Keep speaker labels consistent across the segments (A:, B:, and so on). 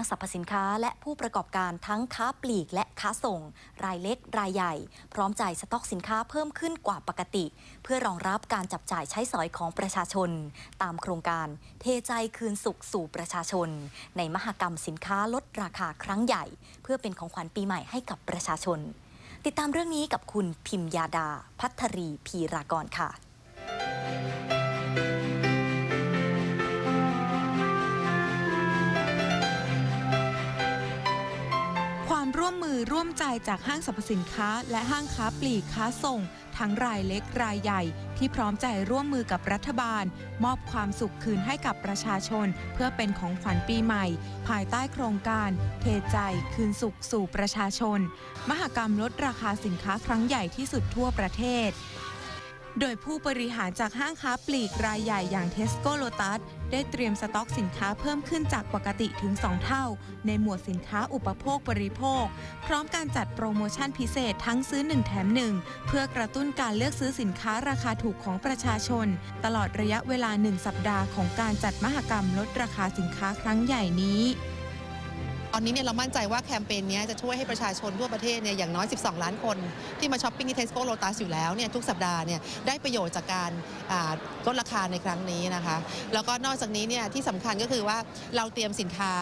A: างสรรพสินค้า และผู้ประกอบการทั้งค้าปลีกและค้าส่ง รายเล็กรายใหญ่ พร้อมจ่ายสต็อกสินค้าเพิ่มขึ้นกว่าปกติ เพื่อรองรับการจับจ่ายใช้สอยของประชาชน ตามโครงการเทใจคืนสุขสู่ประชาชน ในมหกรรมสินค้าลดราคาครั้งใหญ่ เพื่อเป็นของขวัญปีใหม่ให้กับประชาชน ติดตามเรื่องนี้กับคุณพิมยาดา พัทรีพีรากรค่ะ
B: ความร่วมมือร่วมใจจากห้างสรรพสินค้า และห้างค้าปลีกค้าส่ง ทั้งรายเล็กรายใหญ่ ที่พร้อมใจร่วมมือกับรัฐบาล มอบความสุขคืนให้กับประชาชน เพื่อเป็นของขวัญปีใหม่ ภายใต้โครงการ เทใจคืนสุขสู่ประชาชน มหกรรมลดราคาสินค้าครั้งใหญ่ที่สุดทั่วประเทศ โดยผู้บริหารจากห้างค้าปลีกรายใหญ่อย่างเทสโก้โลตัสได้เตรียมสต็อกสินค้าเพิ่มขึ้นจากปกติถึง 2 เท่า ในหมวดสินค้าอุปโภคบริโภค พร้อมการจัดโปรโมชั่นพิเศษทั้งซื้อ 1 แถม 1 เพื่อกระตุ้นการเลือกซื้อสินค้าราคาถูกของประชาชน ตลอดระยะเวลา 1 สัปดาห์ของการจัดมหกรรมลดราคาสินค้าครั้งใหญ่นี้
C: ตอนนี้เนี่ยเรามั่นใจว่าแคมเปญนี้จะช่วยให้ประชาชนทั่วประเทศเนี่ยอย่างน้อย 12 ล้านคน ที่มาช้อปปิ้งที่เทสโก้โลตัสอยู่แล้วเนี่ยทุกสัปดาห์เนี่ยได้ประโยชน์จากการลดราคาในครั้งนี้นะคะ แล้วก็นอกจากนี้เนี่ยที่สำคัญก็คือว่าเราเตรียมสินค้า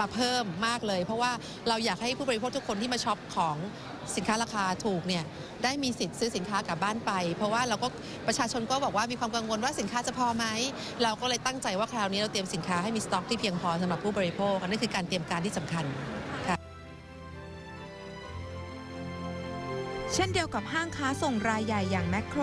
C: มาเพิ่มมากเลย เพราะว่าเราอยากให้ผู้บริโภคทุกคนที่มาช็อปของสินค้าราคาถูกเนี่ยได้มีสิทธิ์ซื้อสินค้ากลับบ้านไป เพราะว่าเราก็ประชาชนก็บอกว่ามีความกังวลว่าสินค้าจะพอไหมเราก็เลยตั้งใจว่าคราวนี้เราเตรียมสินค้าให้มีสต็อกที่เพียงพอสำหรับผู้บริโภคอันนั่นคือการเตรียมการที่สำคัญ
B: เช่นเดียวกับห้างค้าส่งรายใหญ่อย่างแมคโคร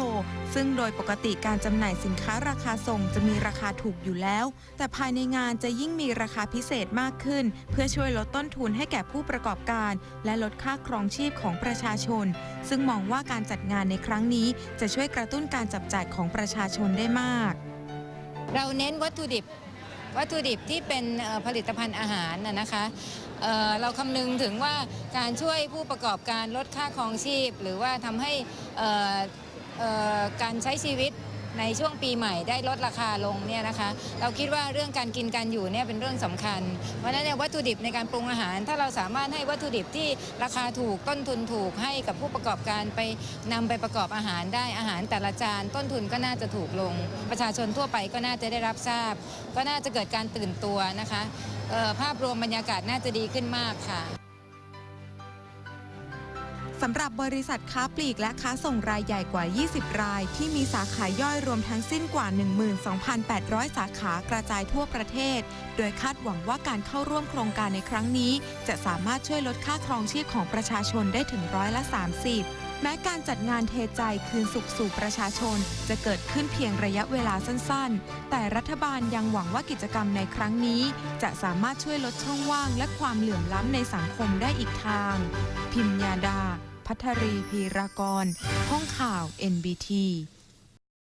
B: ซึ่งโดยปกติการจำหน่ายสินค้าราคาส่งจะมีราคาถูกอยู่แล้ว แต่ภายในงานจะยิ่งมีราคาพิเศษมากขึ้น เพื่อช่วยลดต้นทุนให้แก่ผู้ประกอบการ และลดค่าครองชีพของประชาชน ซึ่งมองว่าการจัดงานในครั้งนี้จะช่วยกระตุ้นการจับจ่ายของประชาชนได้มาก
D: เราเน้นวัตถุดิบ วัตถุดิบที่เป็นผลิตภัณฑ์อาหารนะคะเเราคำนึงถึงว่าการช่วยผู้ประกอบการลดค่าครองชีพ หรือว่าทำให้การใช้ชีวิต ในช่วงปีใหม่ได้ลดราคาลงเนี่ยนะคะเราคิดว่าเรื่องการกินการอยู่เนี่ยเป็นเรื่องสำคัญ เพราะฉะนั้นเนี่ยวัตถุดิบในการปรุงอาหาร ถ้าเราสามารถให้วัตถุดิบที่ราคาถูกต้นทุนถูกให้กับผู้ประกอบการไปนำไปประกอบอาหารได้อาหารแต่ละจานต้นทุนก็น่าจะถูกลง ประชาชนทั่วไปก็น่าจะได้รับทราบ ก็น่าจะเกิดการตื่นตัวนะคะภาพรวมบรรยากาศน่าจะดีขึ้นมากค่ะ
B: สำหรับบริษัทค้าปลีกและค้าส่งรายใหญ่กว่า 20 ราย ที่มีสาขาย่อยรวมทั้งสิ้นกว่า 12,800 สาขากระจายทั่วประเทศ โดยคาดหวังว่าการเข้าร่วมโครงการในครั้งนี้ จะสามารถช่วยลดค่าครองชีพของประชาชนได้ถึงร้อยละ 30แม้การจัดงานเทใจคืนสุขสู่ประชาชน จะเกิดขึ้นเพียงระยะเวลาสั้นๆ แต่รัฐบาลยังหวังว่ากิจกรรมในครั้งนี้ จะสามารถช่วยลดช่องว่างและความเหลื่อมล้ำในสังคมได้อีกทาง พิมยาดา พัทรีพีรากร ห้องข่าว NBT